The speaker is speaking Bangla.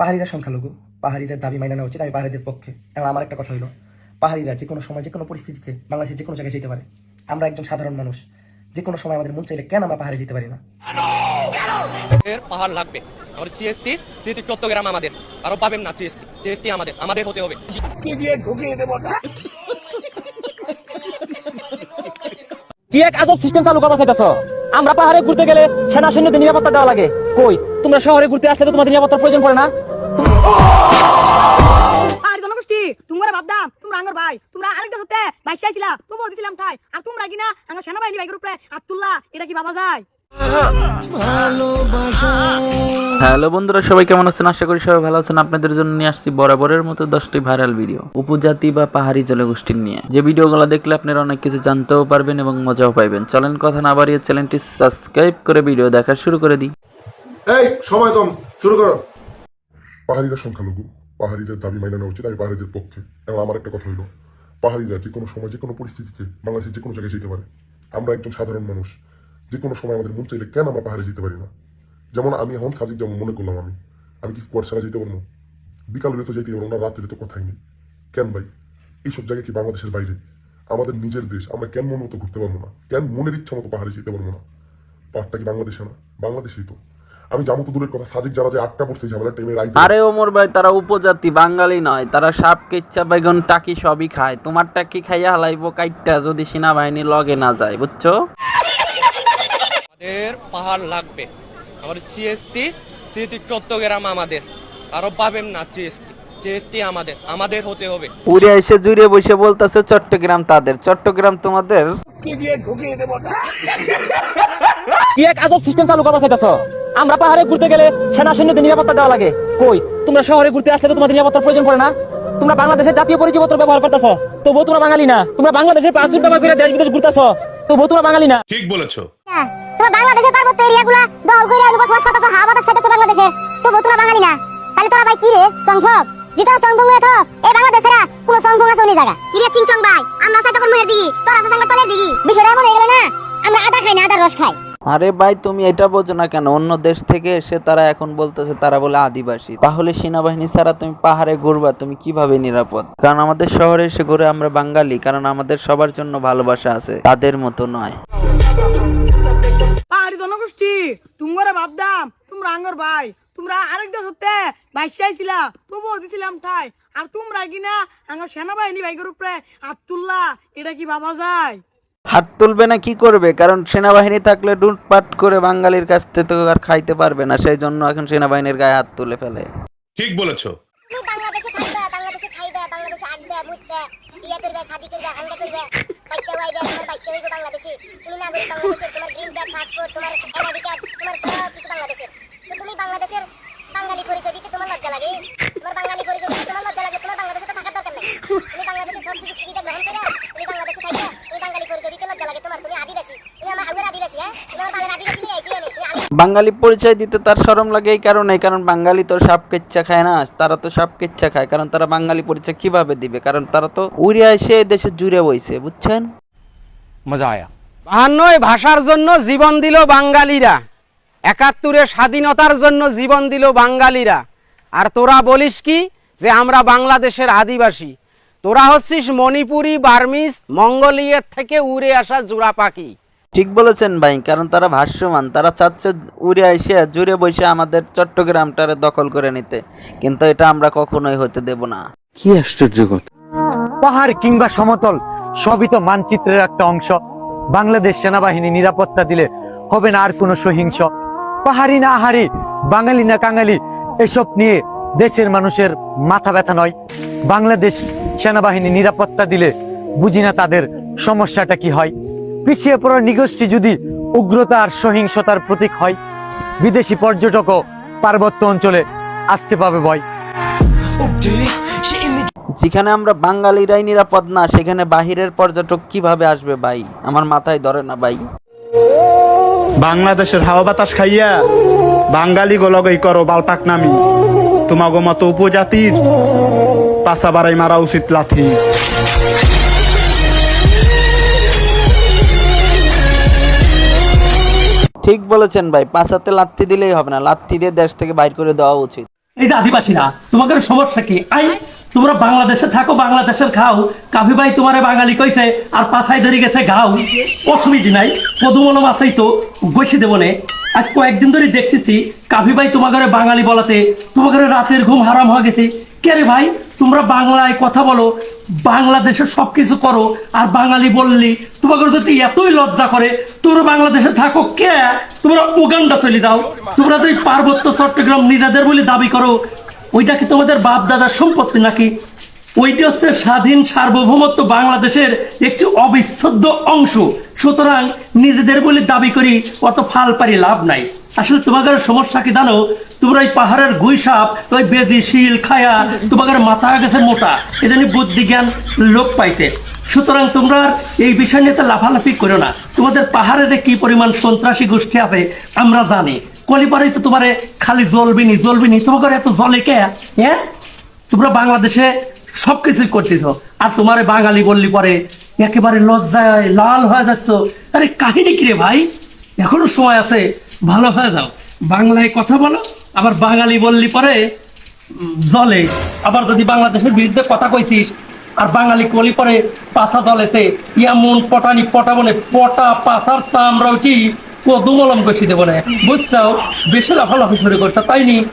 পাহাড়িরা সংখ্যালঘু পাহাড়িদের দাবি মাইনে নেওয়া উচিত আমি পাহাড়িদের পক্ষে। এবং আমার একটা কথা হলো পাহাড়িরা যে কোনো সময় যে কোনো পরিস্থিতিতে বাংলাদেশের যে কোনো জায়গায় যেতে পারে। আমরা একজন সাধারণ মানুষ যে কোনো সময় আমাদের মন চাইলে কেন আমরা পাহাড়ে যেতে পারি না? পাহাড় লাগবে। আমার জিএসটি যেহেতু চট্টগ্রাম আমাদের। আরও পাবেন না জিএসটি জিএসটি আমাদের। আমাদের হতে হবে। কি এক আজব সিস্টেম চালু করবা চাইতেছ? আমরা পাহাড়ে ঘুরতে গেলে সেনা সৈন্যদের নিরাপত্তা দেওয়া লাগে। কই? তোমরা শহরে ঘুরতে আসলে তো তোমাদের নিরাপত্তার প্রয়োজন পড়ে না? আর তোমরা কিনা আমার সেনাবাহিনী বাইকের উপরে আব্দুল্লাহ এটা কি বাবা যায়? হ্যালো বন্ধুরা, সবাই কেমন আছেন? আশা করি সবাই ভালো আছেন। আপনাদের জন্য নিয়ে আসছি বরাবরের মতো দশটি ভাইরাল ভিডিও। উপজাতি বা পাহাড়ি জনগোষ্ঠীর নিয়ে। যে ভিডিওগুলো দেখলে আপনারা অনেক কিছু জানতেও পারবেন এবং মজাও পাইবেন। চলেন কথা না বাড়িয়ে চ্যানেলটি সাবস্ক্রাইব করে ভিডিও দেখা শুরু করে দিই। এই, সময় কম। শুরু করো। পাহাড়িরা সংখ্যালঘু। পাহাড়িদের দাবি মাইনে উচিত আমি পাহাড়িদের পক্ষে। এবং আমার একটা কথা হলো পাহাড়িরা যে কোনো সময় যে কোনো পরিস্থিতিতে বাংলাদেশের যে কোনো জায়গায় যেতে পারে। আমরা একজন সাধারণ মানুষ। যে কোনো সময় আমাদের মন চাইলে কেন আমরা পাহাড়ে যেতে পারি না? যেমন আমি এখন সাজিক যেমন মনে করলাম আমি। আমি কি স্কোয়াড ছাড়া যেতে পারব? বিকাল হলে তো যেতে পারব না রাত হলে তো কথাই নেই। কেন ভাই? এইসব জায়গায় কি বাংলাদেশের বাইরে? আমাদের নিজের দেশ, আমরা কেন মন মতো ঘুরতে পারব না? কেন মনের ইচ্ছা মতো পাহাড়ে যেতে পারব না? পাহাড়টা কি বাংলাদেশে না? বাংলাদেশেই তো। আমি যাব তো দূরের কথা সাজিক যারা যে আটটা পড়ছে, ঝামেলা টাইমে রাইতে আরে ওমর ভাই, তারা উপজাতি, বাঙালি নয়। তারা সাপ কেচ্চা বেগুন, টাকি সবই খায়। তোমার টাকি খাইয়া হালাইবো? কাইটটা যদি সেনাবাহিনী লগে না যায়, বুঝছ? আমাদের পাহাড় লাগবে। আমার জিএসটি যেহেতু চট্টগ্রাম আমাদের। আরও পাবেন না জিএসটি। জিএসটি আমাদের। আমাদের হতে হবে। উড়ে এসে জুড়ে বসে বলতেছে চট্টগ্রাম তাদের। চট্টগ্রাম তোমাদের? কি এক আজব সিস্টেম চালু চাইতেছ আমরা পাহাড়ে ঘুরতে গেলে সেনা সৈন্যদের নিরাপত্তা দেওয়া লাগে। কই তোমরা শহরে ঘুরতে আসলে তো তোমাদের নিরাপত্তার প্রয়োজন পড়ে না? তোমরা বাংলাদেশের জাতীয় পরিচয়পত্র ব্যবহার করতেছ। তবুও তোমরা বাঙালি না। তোমরা বাংলাদেশের পাসপোর্ট ব্যবহার করে দেশ বিদেশ ঘুরতেছ। তবুও তোমরা বাঙালি না। ঠিক বলেছ। তোমরা বাংলাদেশের পার্বত্য এরিয়াগুলো দল করে আলু বসবাস করতেছ হাওয়া বাতাস বাংলাদেশে। তবু তোরা বাঙালি না। তাহলে তোরা ভাই কি রে সংভব জিতা সংভব হয়ে থাক। এই বাংলাদেশেরা কোন সংভব আছে উনি জায়গা কি রে চিংচং ভাই? আমরা সাইতে কোন মুহের দিগি তোরা সাঙ্গা তলের দিগি বিষয়টা এমন হয়ে গেল না আমরা আদা খাই না আদার রস খাই। আরে ভাই, তুমি এটা বোঝো না কেন? অন্য দেশ থেকে এসে তারা এখন বলতেছে, তারা বলে আদিবাসী। তাহলে সেনাবাহিনী ছাড়া তুমি পাহাড়ে ঘুরবা, তুমি কীভাবে নিরাপদ? কারণ আমাদের শহরে এসে ঘুরে আমরা বাঙালি, কারণ আমাদের সবার জন্য ভালোবাসা আছে, তাদের মতো নয়। পাহাড়ি জনগোষ্ঠী, তোমরা ভাবদাম তোমরা আঙ্গর ভাই, তোমরা আরেকটা হতে বাইশে আইছিলা, তবুও দিছিলাম ঠাই। আর তোমরা কিনা আঙ্গর সেনাবাহিনী বাইকের উপরে আব্দুল্লাহ, এটা কি বাবা যায়? হাত তুলবে না কি করবে? কারণ সেনাবাহিনী থাকলে লুটপাট করে বাঙালির কাছ থেকে তো আর খাইতে পারবে না সেই জন্য এখন সেনাবাহিনীর গায়ে হাত তুলে ফেলে। ঠিক বলেছ। বাংলাদেশে থাকবে বাংলাদেশে খাইবে বাংলাদেশে আসবে বুঝবে বিয়ে করবে শাদি করবে হাঙ্গা করবে বাচ্চা হইবে তোমার বাচ্চা হইবে বাংলাদেশে। তুমি নাগরিক বাংলাদেশের তোমার গ্রিন কার্ড পাসপোর্ট তোমার এনআইডি কার্ড তোমার সব কিছু বাংলাদেশের তো তুমি বাংলাদেশের বাঙালি পরিচয় দিতে তোমার লজ্জা লাগে তোমার বাঙালি পরিচয় দিতে তোমার লজ্জা লাগে তোমার বাংলাদেশে তো থাকার দরকার নেই তুমি বাংলাদেশের সব সুযোগ সুবিধা গ্রহণ করে তুমি বাংলাদেশে থাকবে তুমি বাঙালি পরিচয় দিতে লজ্জা লাগে তোমার তুমি আদিবাসী তুমি আমার হাউয়ের আদিবাসী হ্যাঁ তুমি আমার বালের আদিবাসী নিয়ে আইছি আমি তুমি আদিবাসী বাঙালি পরিচয় দিতে তার শরম লাগে এই কারণে কারণ বাঙালি তো সাপ কেচ্ছা খায় না তারা তো সাপ কেচ্ছা খায় কারণ তারা বাঙালি পরিচয় কীভাবে দিবে? কারণ তারা তো উড়িয়া এসে দেশে জুড়ে বইছে বুঝছেন? মজা আয়া। বাহান্নয় ভাষার জন্য জীবন দিল বাঙালিরা একাত্তরে স্বাধীনতার জন্য জীবন দিল বাঙালিরা। আর তোরা বলিস কি যে আমরা বাংলাদেশের আদিবাসী? তোরা হচ্ছিস মণিপুরি বার্মিস মঙ্গোলিয়ার থেকে উড়ে আসা জোড়া পাখি। ঠিক বলেছেন ভাই কারণ তারা ভাষ্যমান তারা চাচ্ছে উড়ে এসে জুড়ে বসে আমাদের চট্টগ্রামটারে দখল করে নিতে। কিন্তু এটা আমরা কখনোই হতে দেব না। কি আশ্চর্য পাহাড় কিংবা সমতল সবই তো মানচিত্রের একটা অংশ। বাংলাদেশ সেনাবাহিনী নিরাপত্তা দিলে হবে না আর কোনো সহিংস। পাহাড়ি না হারি বাঙালি না কাঙালি এসব নিয়ে দেশের মানুষের মাথা ব্যথা নয়। বাংলাদেশ সেনাবাহিনী নিরাপত্তা দিলে বুঝি না তাদের সমস্যাটা কি হয়। পিছিয়ে পড়া নিগোষ্ঠী যদি উগ্রতা আর সহিংসতার প্রতীক হয় বিদেশি পর্যটকও পার্বত্য অঞ্চলে আসতে পাবে ভয়। যেখানে আমরা বাঙালিরাই নিরাপদ না সেখানে বাহিরের পর্যটক কীভাবে আসবে ভাই? আমার মাথায় ধরে না ভাই। বাংলাদেশের হাওয়া বাতাস খাইয়া বাঙালি গোলগই করো বালপাক নামি তোমাগো মতো উপজাতির পাশা বাড়াই মারা উচিত লাথি। ঠিক বলেছেন ভাই পাঁচাতে লাত্তি দিলেই হবে না, লাত্তি দিয়ে দেশ থেকে বাইর করে দেওয়া উচিত। এই যে আদিবাসীরা, তোমাদের সমস্যা কি? আই, তোমরা বাংলাদেশে থাকো, বাংলাদেশের খাও। কাফি ভাই তোমারে বাঙালি কইছে, আর পাছায় ধরে গেছে গাও। অসুবিধা নাই, পদুমলম আছেই তো বসে দেবো আজ কয়েকদিন ধরে দেখতেছি কাফি ভাই তোমাদের বাঙালি বলাতে তোমার ঘরে রাতের ঘুম হারাম হয়ে গেছে। কে রে ভাই? তোমরা বাংলায় কথা বলো, বাংলাদেশে সবকিছু করো, আর বাঙালি বললি তোমাকে যদি এতই লজ্জা করে, তোমরা বাংলাদেশে থাকো কে? তোমরা উগান্ডা চলে দাও। তোমরা তো এই পার্বত্য চট্টগ্রাম নিজেদের বলে দাবি করো, ওইটা কি তোমাদের বাপ দাদার সম্পত্তি নাকি? ওইটি হচ্ছে স্বাধীন সার্বভৌমত্ব বাংলাদেশের একটি অবিচ্ছেদ্য অংশ। সুতরাং নিজেদের বলে দাবি করি, অত ফাল পারি লাভ নাই। আসলে তোমাদের সমস্যা কি জানো? তোমরা ওই পাহাড়ের গুই সাপ, ওই বেদি শিল খায়া, তোমাদের মাথা গেছে মোটা। এজন্য বুদ্ধি জ্ঞান লোপ পাইছে। সুতরাং তোমরা এই বিষয় নিয়ে তো লাফালাফি করো না। তোমাদের পাহাড়ে যে কি পরিমাণ সন্ত্রাসী গোষ্ঠী আছে, আমরা জানি। কলিপারে তো তোমারে খালি জ্বলবিনি জ্বলবিনি তোমাদের এত জলে কে? হ্যাঁ? তোমরা বাংলাদেশে সবকিছুই করতেছ। আর তোমার বাঙালি বললি পরে, একেবারে লজ্জায় লাল হয়ে যাচ্ছ। আরে, কাহিনী কিরে ভাই? এখনও সময় আছে, ভালো হয়ে যাও। বাংলায় কথা বলো, আবার বাঙালি বললি পরে জলে। আবার যদি বাংলাদেশের বিরুদ্ধে কথা কইছিস, আর বাঙালি কলি পরে পাশা দলেতে এমন পটানি পটাবনে, পটা পাশার চামড়া উঠি কদুমলম কষি দেবো না বুঝছাও বেশি লাফালাফি শুরু করছ, তাই নি?